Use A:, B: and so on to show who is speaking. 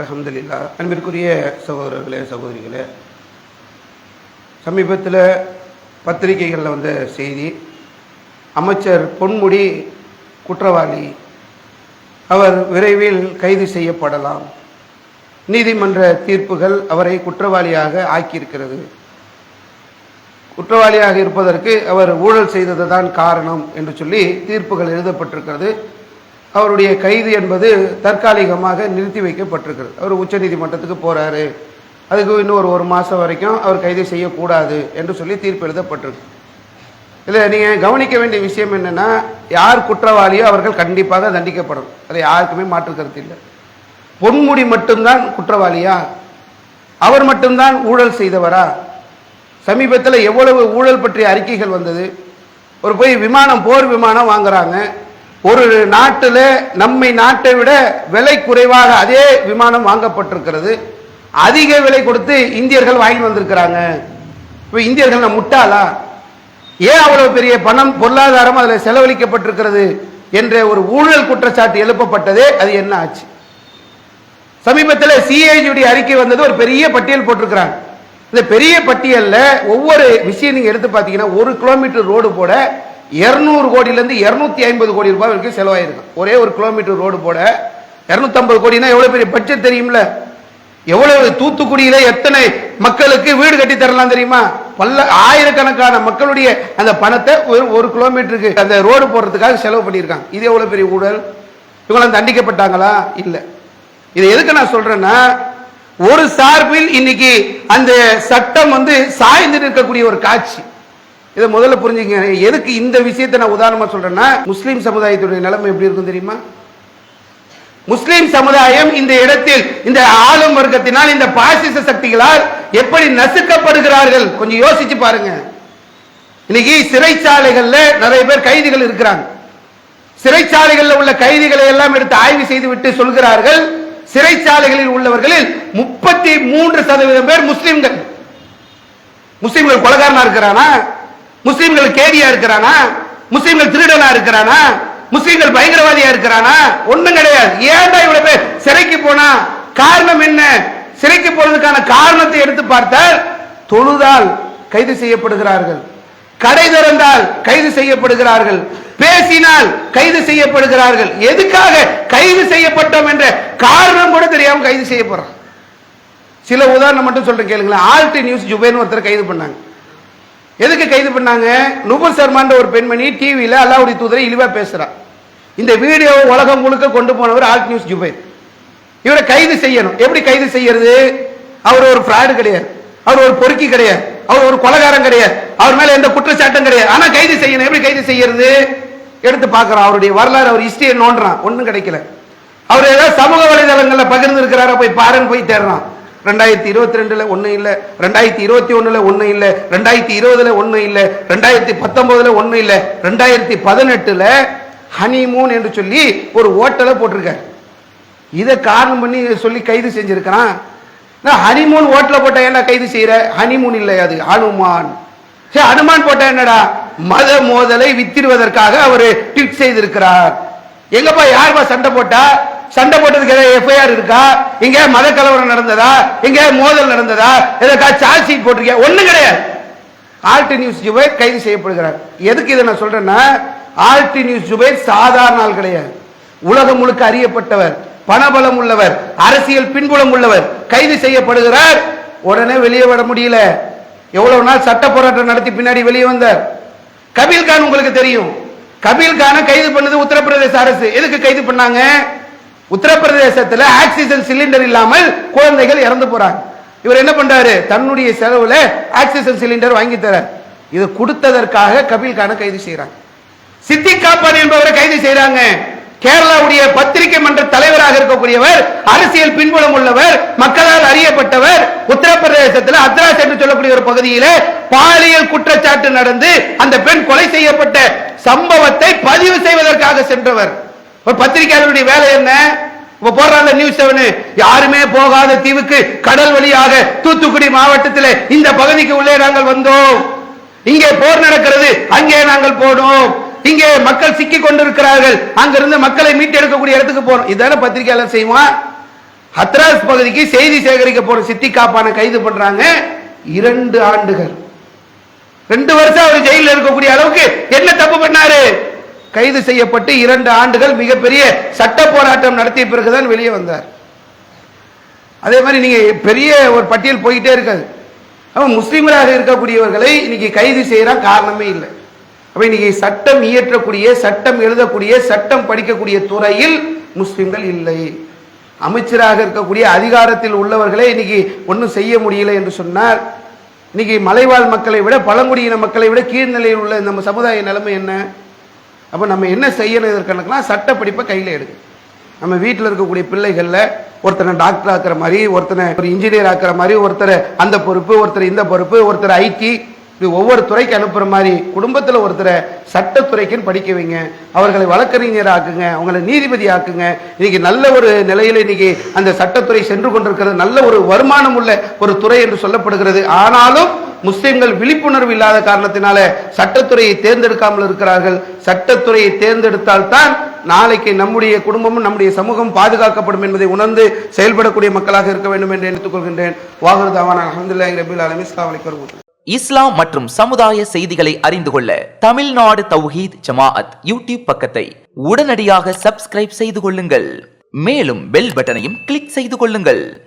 A: அலமதுல்லா அன்பிற்குரிய சகோதரர்களே சகோதரிகளே சமீபத்தில் பத்திரிகைகளில் வந்த செய்தி அமைச்சர் பொன்முடி குற்றவாளி அவர் விரைவில் கைது செய்யப்படலாம். நீதிமன்ற தீர்ப்புகள் அவரை குற்றவாளியாக ஆக்கியிருக்கிறது. குற்றவாளியாக இருப்பதற்கு அவர் ஊழல் செய்தது தான் காரணம் என்று சொல்லி தீர்ப்புகள் எழுதப்பட்டிருக்கிறது. அவருடைய கைது என்பது தற்காலிகமாக நிறுத்தி வைக்கப்பட்டிருக்கிறது. அவர் உச்சநீதிமன்றத்துக்கு போகிறாரு அதுக்கு இன்னும் ஒரு ஒரு மாதம் வரைக்கும் அவர் கைது செய்யக்கூடாது என்று சொல்லி தீர்ப்பு எழுதப்பட்டிருக்கு இதில் நீங்கள் கவனிக்க வேண்டிய விஷயம் என்னென்னா யார் குற்றவாளியோ அவர்கள் கண்டிப்பாக தண்டிக்கப்படும் அதை யாருக்குமே மாற்று கருத்து இல்லை. பொன்முடி மட்டும்தான் குற்றவாளியா? அவர் மட்டும்தான் ஊழல் செய்தவரா? சமீபத்தில் எவ்வளவு ஊழல் பற்றிய அறிக்கைகள் வந்தது? ஒரு போய் விமானம் போர் விமானம் வாங்குறாங்க. ஒரு நாட்டில் நம்மை நாட்டை விட விலை குறைவாக அதே விமானம் வாங்கப்பட்டிருக்கிறது. அதிக விலை கொடுத்து இந்தியர்கள் வாங்கி வந்திருக்கிறாங்க. இப்போ இந்தியர்கள் நான் முட்டாளா? ஏன் அவ்வளவு பெரிய பணம் பொருளாதாரம் அதில் செலவழிக்கப்பட்டிருக்கிறது என்ற ஒரு ஊழல் குற்றச்சாட்டு எழுப்பப்பட்டதே அது என்ன ஆச்சு? சமீபத்தில் சிஐஜியுடைய அறிக்கை வந்தது ஒரு பெரிய பட்டியல் போட்டிருக்கிறாங்க. இந்த பெரிய பட்டியலில் ஒவ்வொரு விஷயம் நீங்கள் எடுத்து பார்த்தீங்கன்னா ஒரு கிலோமீட்டர் ரோடு போட இரநூறு கோடியிலேருந்து இரநூத்தி ஐம்பது கோடி ரூபாய் வரைக்கும் செலவாயிருக்கும் ஒரே ஒரு கிலோமீட்டர் ரோடு போட இரநூத்தம்பது கோடினா எவ்வளோ பெரிய பட்ஜெட் தெரியும்ல? எவ்வளவு தூத்துக்குடியில எத்தனை மக்களுக்கு வீடு கட்டி தரலாம் தெரியுமா? பல்ல ஆயிரக்கணக்கான மக்களுடைய அந்த பணத்தை ஒரு ஒரு கிலோமீட்டருக்கு அந்த ரோடு போடுறதுக்காக செலவு பண்ணியிருக்காங்க. இது எவ்வளோ பெரிய ஊழல்? இவங்களாம் தண்டிக்கப்பட்டாங்களா? இல்லை. இதை எதுக்கு நான் சொல்றேன்னா ஒரு சார்பில் இன்னைக்கு அந்த சட்டம் வந்து சாய்ந்து நிற்கக்கூடிய ஒரு காட்சி. இதை முதல்ல புரிஞ்சுங்க எதுக்கு இந்த விஷயத்தை நான் உதாரணமாக சொல்கிறேன்னா முஸ்லீம் சமுதாயத்துடைய நிலைமை எப்படி இருக்கும் தெரியுமா? முஸ்லீம் சமுதாயம் இந்த இடத்தில் இந்த ஆளும் வர்க்கத்தினால் இந்த பாசிச சக்திகளால் எப்படி நசுக்கப்படுகிறார்கள்? கொஞ்சம் யோசிச்சு பாருங்க. இன்னைக்கு சிறைச்சாலைகள்ல நிறைய பேர் கைதிகள் இருக்கிறாங்க. சிறைச்சாலைகளில் உள்ள கைதிகளை எல்லாம் எடுத்து ஆய்வு செய்து விட்டு சொல்கிறார்கள் சிறைச்சாலைகளில் உள்ளவர்களில் முப்பத்தி மூன்று சதவீதம் பேர் முஸ்லிம்கள். முஸ்லிம்கள் கொலகாரனா இருக்கிறானா? முஸ்லிம்கள் கேடியா இருக்கிறானா? முஸ்லிம்கள் திருடனா இருக்கிறானா? முஸ்லிம்கள் பயங்கரவாதியா இருக்கிறானா? ஒண்ணும் கிடையாது. ஏன்டா இவ்வளவு பேர் சிறைக்கு போனா? காரணம் என்ன? சிறைக்கு போறதுக்கான காரணத்தை எடுத்து பார்த்தால் தொழுதால் கைது செய்யப்படுகிறார்கள். கடை திறந்தால் கைது செய்யப்படுகிறார்கள். பேசினால் கைது செய்யப்படுகிறார்கள். எதுக்காக கைது செய்யப்பட்டோம் என்ற காரணம் கூட தெரியாம கைது செய்யப்படுறோம் சில உதாரணம் மட்டும் சொல்றேன் கேளுங்களேன். ஆல்டி நியூஸ் ஜுபேன் ஒருத்தர் கைது பண்ணாங்க. எதுக்கு கைது பண்ணாங்க? நுபுர் சர்மான்ற ஒரு பெண்மணி டிவியில் அல்லாவுடைய தூதரை இழிவாக பேசுகிறான் இந்த வீடியோ உலகம் முழுக்க கொண்டு போனவர் ஆல்ட் நியூஸ் ஜுபேர் இவரை கைது செய்யணும். எப்படி கைது செய்யறது? அவர் ஒரு ஃப்ராடு கிடையாது. அவர் ஒரு பொறுக்கி கிடையாது. அவர் ஒரு கொலகாரம் கிடையாது. அவர் மேல எந்த குற்றச்சாட்டும் கிடையாது. ஆனா கைது செய்யணும். எப்படி கைது செய்யறது? எடுத்து பார்க்கறான் அவருடைய வரலாறு அவர் ஹிஸ்டரியை நோண்டுறான். ஒன்றும் கிடைக்கல. அவர் ஏதாவது சமூக வலைதளங்களில் பகிர்ந்து இருக்கிறார? போய் பாருன்னு போய் தேடுறான். ரெண்டாயிரத்தி இருபத்தி ரெண்டுல ஒண்ணு இல்லை. ரெண்டாயிரத்தி இருபத்தி ஒண்ணுல ஒண்ணு இல்லை. ரெண்டாயிரத்தி இருபதுல ஒண்ணு இல்லை. ரெண்டாயிரத்தி பத்தொன்பதுல ஒண்ணு இல்லை. ரெண்டாயிரத்தி பதினெட்டுல ஹனிமூன் என்று சொல்லி ஒரு ஓட்டலை போட்டிருக்காரு. இதை காரணம் பண்ணி சொல்லி கைது செஞ்சிருக்கிறான். ஹனிமூன் ஓட்டல போட்டா என்ன கைது செய்யற? ஹனிமூன் இல்லை அது? அனுமான். சரி அனுமான் போட்டா என்னடா? மத மோதலை வித்திடுவதற்காக அவர் ட்விட் செய்திருக்கிறார். எங்கப்பா யாருப்பா சண்டை போட்டா? சண்டை போட்டதுக்கு ஏதாவது எஃப்ஐஆர் இருக்கா? இங்க மத கலவரம் நடந்ததா? இங்க மோதல் நடந்ததா? எதற்கா சார்ஜ் ஷீட் போட்டிருக்கியா? ஒண்ணும் கிடையாது. ஆல்டி நியூஸ் ஜுபைர் கைது செய்யப்படுகிறார். எதுக்கு இதை நான் சொல்றேன்னா ஆல்டி நியூஸ் ஜுபைர் சாதாரண ஆள் கிடையாது. உலகம் முழுக்க அறியப்பட்டவர் பணபலம் உள்ளவர் அரசியல் பின்புலம் உள்ளவர் கைது செய்யப்படுகிறார். உடனே வெளியே வர முடியல. எவ்வளவு நாள் சட்ட போராட்டம் நடத்தி பின்னாடி வெளியே வந்தார். கபீல் கான் உங்களுக்கு தெரியும். கபீல் கானை கைது பண்ணது உத்தரப்பிரதேச அரசு. எதுக்கு கைது பண்ணாங்க? உத்தரப்பிரதேசத்தில் ஆக்சிஜன் சிலிண்டர் இல்லாமல் குழந்தைகள் இறந்து போறாங்க. இவர் என்ன பண்றாரு? தன்னுடைய செலவுல ஆக்சிஜன் சிலிண்டர் வாங்கி தரார் இது கொடுத்ததற்காக கபில் கான கைது செய்யறாங்க சித்தி காப்பான் என்பவரை கைது செய்யறாங்க கேரளாவுடைய பத்திரிகை மன்ற தலைவராக இருக்கக்கூடியவர் அரசியல் பின்புலம் உள்ளவர் மக்களால் அறியப்பட்டவர் உத்தரப்பிரதேசத்தில் அத்ராஸ் என்று சொல்லக்கூடிய ஒரு பகுதியில் பாலியல் குற்றச்சாட்டு நடந்து அந்த பெண் கொலை செய்யப்பட்ட சம்பவத்தை பதிவு செய்வதற்காக சென்றவர். ஒரு பத்திரிகையாளருடைய வேலை என்ன? இப்ப போடுறாங்க நியூஸ் செவனு யாருமே போகாத தீவுக்கு கடல் வழியாக தூத்துக்குடி மாவட்டத்தில் இந்த பகுதிக்கு உள்ளே நாங்கள் வந்தோம். இங்கே போர் நடக்கிறது அங்கே நாங்கள் போனோம். இங்கே மக்கள் சிக்கி கொண்டிருக்கிறார்கள். அங்கிருந்து மக்களை மீட்டெடுக்கக்கூடிய இடத்துக்கு போறோம். இதான பத்திரிகையாளர் செய்வான். ஹத்ராஸ் பகுதிக்கு செய்தி சேகரிக்க போற சித்தி காப்பான கைது பண்றாங்க. இரண்டு ஆண்டுகள். ரெண்டு வருஷம் அவர் ஜெயிலில் இருக்கக்கூடிய அளவுக்கு என்ன தப்பு பண்ணாரு? கைது செய்யப்பட்டு இரண்டு ஆண்டுகள் மிகப்பெரிய சட்ட போராட்டம் நடத்திய பிறகுதான் வெளியே வந்தார். அதே மாதிரி நீங்க பெரிய ஒரு பட்டியல் போயிட்டே இருக்காது. அவன் முஸ்லீம்களாக இருக்கக்கூடியவர்களை இன்னைக்கு கைது செய்யறான் காரணமே இல்லை. அப்ப இன்னைக்கு சட்டம் இயற்றக்கூடிய சட்டம் எழுதக்கூடிய சட்டம் படிக்கக்கூடிய துறையில் முஸ்லிம்கள் இல்லை. அமைச்சராக இருக்கக்கூடிய அதிகாரத்தில் உள்ளவர்களே இன்னைக்கு ஒன்றும் செய்ய முடியல என்று சொன்னார். இன்னைக்கு மலைவாழ் மக்களை விட பழங்குடியின மக்களை விட கீழ்நிலையில் உள்ள நம்ம சமுதாய நிலைமை என்ன? அப்போ நம்ம என்ன செய்யணும் இதற்கெல்லாம் சட்டப்படிப்பை கையில் எடுக்கு நம்ம வீட்டில் இருக்கக்கூடிய பிள்ளைகளில் ஒருத்தனை டாக்டர் ஆக்கிற மாதிரி ஒருத்தனை ஒரு இன்ஜினியர் ஆக்குற மாதிரி ஒருத்தரை அந்த பொறுப்பு ஒருத்தர் இந்த பொறுப்பு ஒருத்தர் ஐடி இது ஒவ்வொரு துறைக்கு அனுப்புகிற மாதிரி குடும்பத்தில் ஒருத்தரை சட்டத்துறைக்குன்னு படிக்க வைங்க. அவர்களை வழக்கறிஞர் ஆக்குங்க அவங்களை நீதிபதி ஆக்குங்க இன்னைக்கு நல்ல ஒரு நிலையில் இன்னைக்கு அந்த சட்டத்துறை சென்று கொண்டிருக்கிறது. நல்ல ஒரு வருமானம் உள்ள ஒரு துறை என்று சொல்லப்படுகிறது. ஆனாலும் முஸ்லிம்கள் விழிப்புணர்வு இல்லாத காரணத்தினால சட்டத்துறையை தேர்ந்தெடுக்காமல் இருக்கிறார்கள். சட்டத்துறையை தேர்ந்தெடுத்தால் தான் நாளைக்கு நம்முடைய குடும்பமும் நம்முடைய சமூகம் பாதுகாக்கப்படும் என்பதை உணர்ந்து செயல்படக்கூடிய மக்களாக இருக்க வேண்டும் என்று நினைத்துக் கொள்கின்றேன். வாகருதாவான அஹமதுல்லாஹி ரபில் அலமி இஸ்லாம்
B: இஸ்லாம் மற்றும் சமுதாய செய்திகளை அறிந்து கொள்ள தமிழ்நாடு தௌஹீத் ஜமாஅத் யூடியூப் பக்கத்தை உடனடியாக சப்ஸ்கிரைப் செய்து கொள்ளுங்கள். மேலும் பெல் பட்டனையும் கிளிக் செய்து கொள்ளுங்கள்.